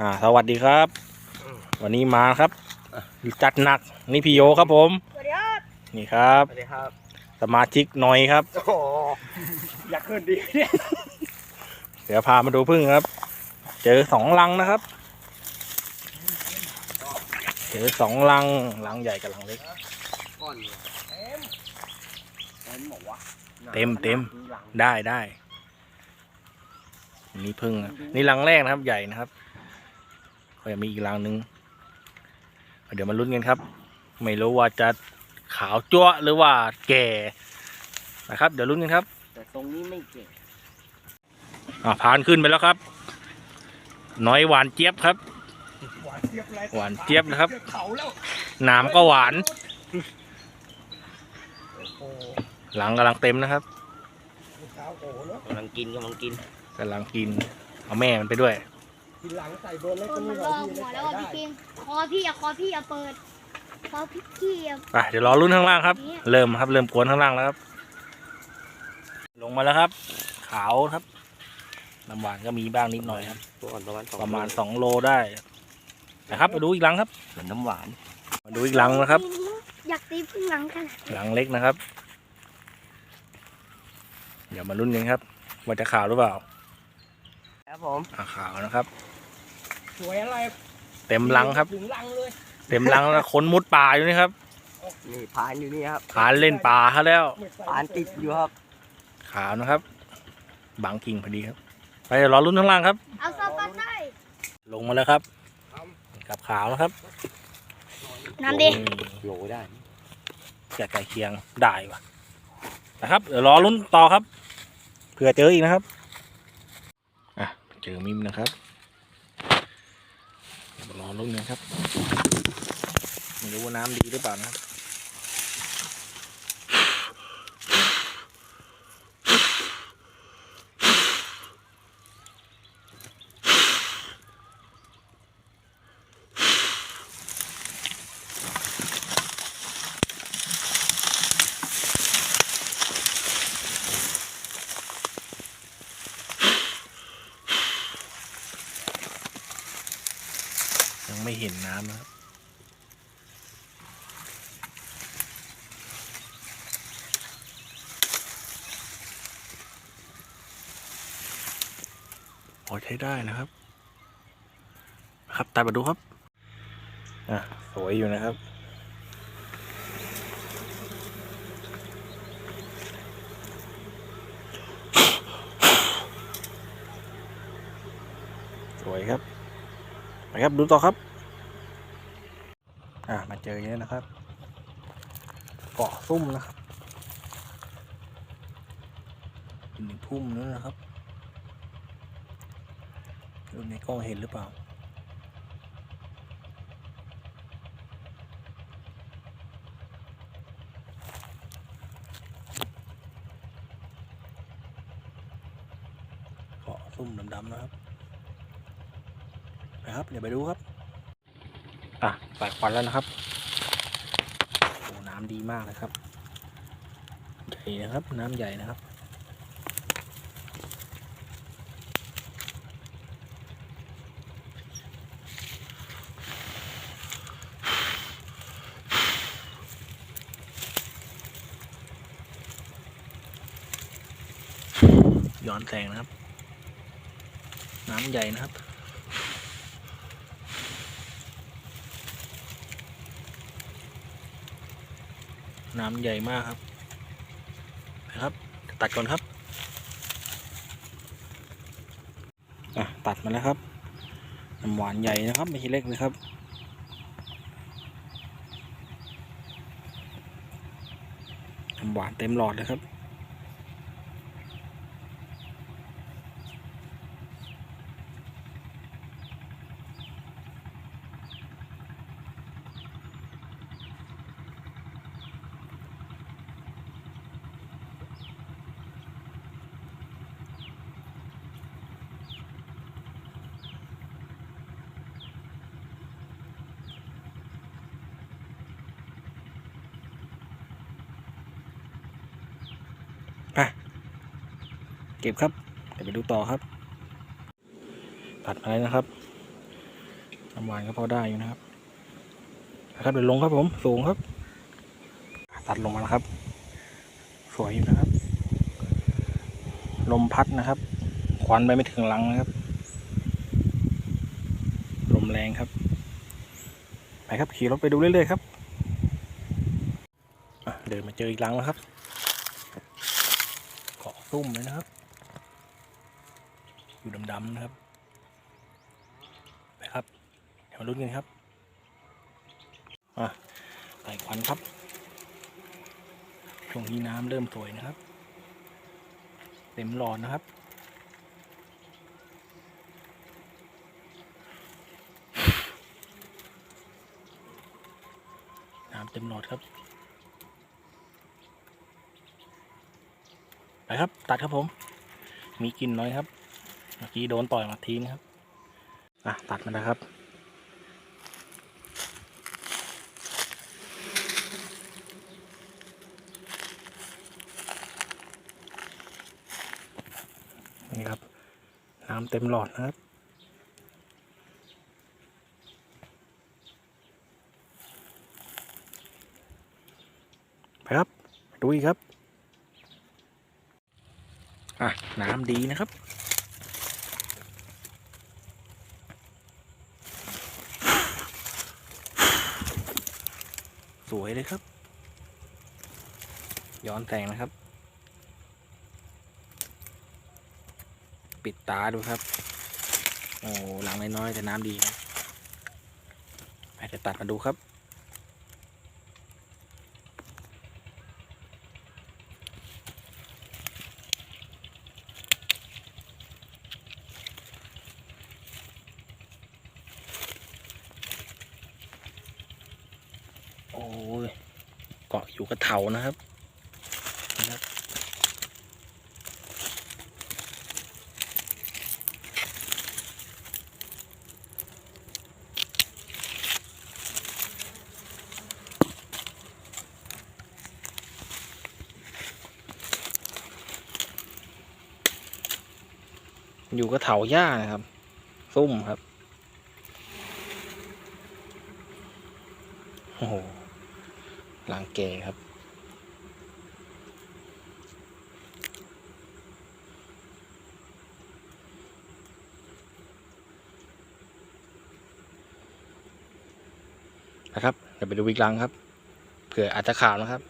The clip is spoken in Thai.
อ่าสวัสดีครับ วันนี้มาครับ จัดหนักนี่พี่โยครับผม สวัสดีครับ นี่ครับ สวัสดีครับ สมาชิกหน่อยครับ โอ้โหอยากขึ้นดีเนี่ยเดี๋ยวพามาดูพึ่งครับ เจอสองลังนะครับ เจอสองลังลังใหญ่กับลังเล็ก ก้อนเนี่ยเต็มเต็มบอกว่าเต็มเต็มได้ได้นี่พึ่งครับนี่ลังแรกนะครับใหญ่นะครับ ก็ยังมีอีกลังหนึ่งเดี๋ยวมาลุ้นกันครับ ไม่รู้ว่าจะขาวจั๊วะหรือว่าแก่นะครับ เดี๋ยวลุ้นกันครับ แต่ตรงนี้ไม่เก่งอ่าผ่านขึ้นไปแล้วครับ น้อยหวานเจี๊ยบครับ หวานเจี๊ยบเลยหวานเจี๊ยบนะครับ เขาแล้วหนามก็หวาน โอ้โหหลังกำลังเต็มนะครับเช้าโอ้โหเนอะกำลังกินกำลังกิน กำลังกิน เอาแม่มันไปด้วย ทีหลังใส่เบอร์เล็กคก็นมีมันหรน่ออยที่หัวเล็กแล้วใส่อะได้พี่คิงคอพี่อะคอพี่อะเปิดคอพี่กี้อะไปเดี๋ยวรอรุ่นข้างล่างครับ เริ่มครับ เริ่มกวนข้างล่างแล้วครับ ลงมาแล้วครับ ขาวครับน้ำหวานก็มีบ้างนิดหน่อยครับ ตัวอ่อนประมาณสองประมาณสองโลได้นะครับมาดูอีกหลังครับ เหมือนน้ำหวานมาดูอีกหลังนะครับ อยากตีพึ่งหลังขนาดหลังเล็กนะครับ เดี๋ยวมาลุ้นกันครับ ว่าจะขาวหรือเปล่า ครับผมอ่าขาวนะครับ สวยอะไรเต็มหลังครับ ถึงลังเลย เต็มหลังแล้วคนมุดป่าอยู่นี่ครับนี่พานอยู่นี่ครับผานเล่นป่าเขาแล้วพานติดอยู่ครับ ขาวนะครับ บางกิ่งพอดีครับ ไปเดี๋ยวรอรุ่นข้างล่างครับ เอาซอปันได้ลงมาแล้วครับกับขาวนะครับน้ำดิอืมโหลได้แก่ไก่เคียงได้ว่ะนะครับเดี๋ยวรอรุ่นต่อครับเผื่อเจออีกนะครับอะ เจอมิมนะครับรอรุ่นกันครับไม่รู้ว่าน้ำดีหรือเปล่านะครับ ยังไม่เห็นน้ำนะครับพอใช้ได้นะครับ ครับตามมาดูครับ อะ สวยอยู่นะครับสวยครับ ไปครับดูต่อครับ อ่ามาเจอเยอะนะครับ เกาะซุ่มนะครับอยู่ในพุ่มนู้นนะครับดูในกล้องเห็นหรือเปล่าเกาะซุ่มดำๆนะครับ ไปครับ เดี๋ยวไปดูครับ อะปาดควันแล้วนะครับโอ้น้ำดีมากเลยครับ ใหญ่นะครับ น้ำใหญ่นะครับย้อนแสงนะครับ น้ำใหญ่นะครับ น้ำใหญ่มากครับนะครับ ตัดก่อนครับอะตัดมาแล้วครับน้ำหวานใหญ่นะครับไม่ใช่เล็กเลยครับน้ำหวานเต็มหลอดเลยครับ เก็บครับเดี๋ยวไปดูต่อครับ ตัดมาแล้วนะครับน้ำหวานก็พอได้อยู่นะครับนะครับเดี๋ยวลงครับผมสูงครับ ตัดลงมาแล้วครับ สวยอยู่นะครับ ลมพัดนะครับ ควันไปไม่ถึงหลังนะครับ ลมแรงครับ ไปครับขี่รถไปดูเรื่อยๆครับเดินมาเจออีกหลังแล้วครับเกาะตุ้มเลยนะครับ อยู่ดำๆนะครับ ไปครับ เดี๋ยวมาลุ้นกันครับอะไต่ควันครับ ช่วงนี้น้ำเริ่มสวยนะครับ เต็มหลอดนะครับน้ำเต็มหลอดครับ ไปครับ ตัดครับผม มีกลินน้อยครับ มื่อกี้โดนต่อยมาทีนะครับ อะ ตัดมาแล้วครับ นี่ครับ น้ำเต็มหลอดนะครับไปครับ ดูอีกครับ อะ น้ำดีนะครับ สวย เลยครับ ย้อนแสงนะครับ ปิดตาดูครับ โอ้หลังน้อยๆแต่น้ำดีครับไปจะตัดมาดูครับ โอ้ยเกาะ อยู่กับเถานะครับนะครับ อยู่กับเถาหญ้านะครับ ซุ่มครับ โอ้โห หลังแก่ครับ นะครับเดี๋ยวไปดูอีกลังครับเผื่ออาจจะขาวนะครับ